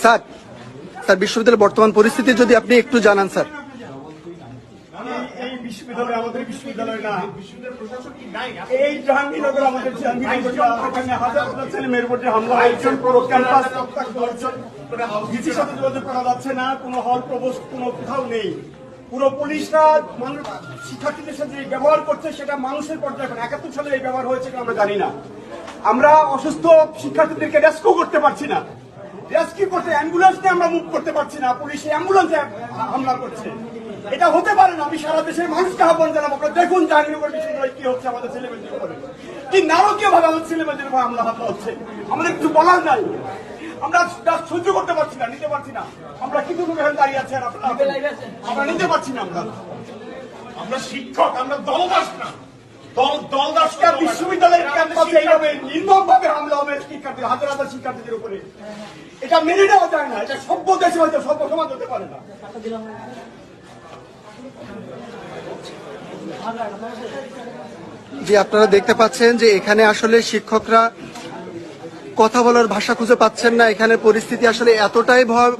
Sir sir বিশ্ববিদ্যালয়ের বর্তমান পরিস্থিতি যদি আপনি একটু জানান স্যার। এই- এই বিশ্ববিদ্যালয় আমাদের বিশ্ববিদ্যালয় না। এই জাহাঙ্গীরনগর আমাদের জাহাঙ্গীরনগর না। এখানে হাজার হাজার উপর হামলা হয়েছে পুরো ক্যাম্পাস ভিসির সাথে যোগাযোগ করা যাচ্ছে না কোনো হল কোনো কোথাও নেই। পুরো পুলিশরা মানুষ শিক্ষার্থীদের সাথে যে ব্যবহার করছে সেটা মানুষের পর্যায়ে এখন একাত্তর সালে এই ব্যবহার হয়েছে আমরা জানি না। আমরা অসুস্থ শিক্ষার্থীদেরকে রেস্কিউ করতে পারছি না। রেস্কিউ করতে অ্যাম্বুলেন্স নিয়ে আমরা মুভ করতে পারছি না পুলিশ অ্যাম্বুলেন্সে হামলা করছে। এটা হতে পারে না আমি সারা দেশের মানুষকে আহ্বান জানাব আপনারা দেখুন জাহাঙ্গীরনগর বিশ্ববিদ্যালয়ে কি হচ্ছে আমাদের ছেলেমেয়েদের উপরে। কি নারকীয় ভাবে আমাদের ছেলেমেয়েদের উপর হামলা হামলা হচ্ছে। আমাদের কিছু বলার নাই। আমরা সহ্য করতে পারছি না নিতে পারছি না। আমরা কিন্তু এখানে দাঁড়িয়ে আছি আর আমরা নিতে পারছি না আমরা। আমরা শিক্ষক আমরা দলদাস না। দল দলদাস একটা বিশ্ববিদ্যালয়ের ক্যাম্পাসে এইভাবে নির্মম হবে শিক্ষার্থী হাজার হাজার শিক্ষার্থীদের উপরে। এটা মেনে নেওয়া যায় না, এটা সভ্য দেশে হয়তো সভ্য সমাজ হতে পারে না। যে আপনারা দেখতে পাচ্ছেন যে এখানে আসলে শিক্ষকরা কথা বলার ভাষা খুঁজে পাচ্ছেন না। এখানে পরিস্থিতি আসলে এতটাই ভয়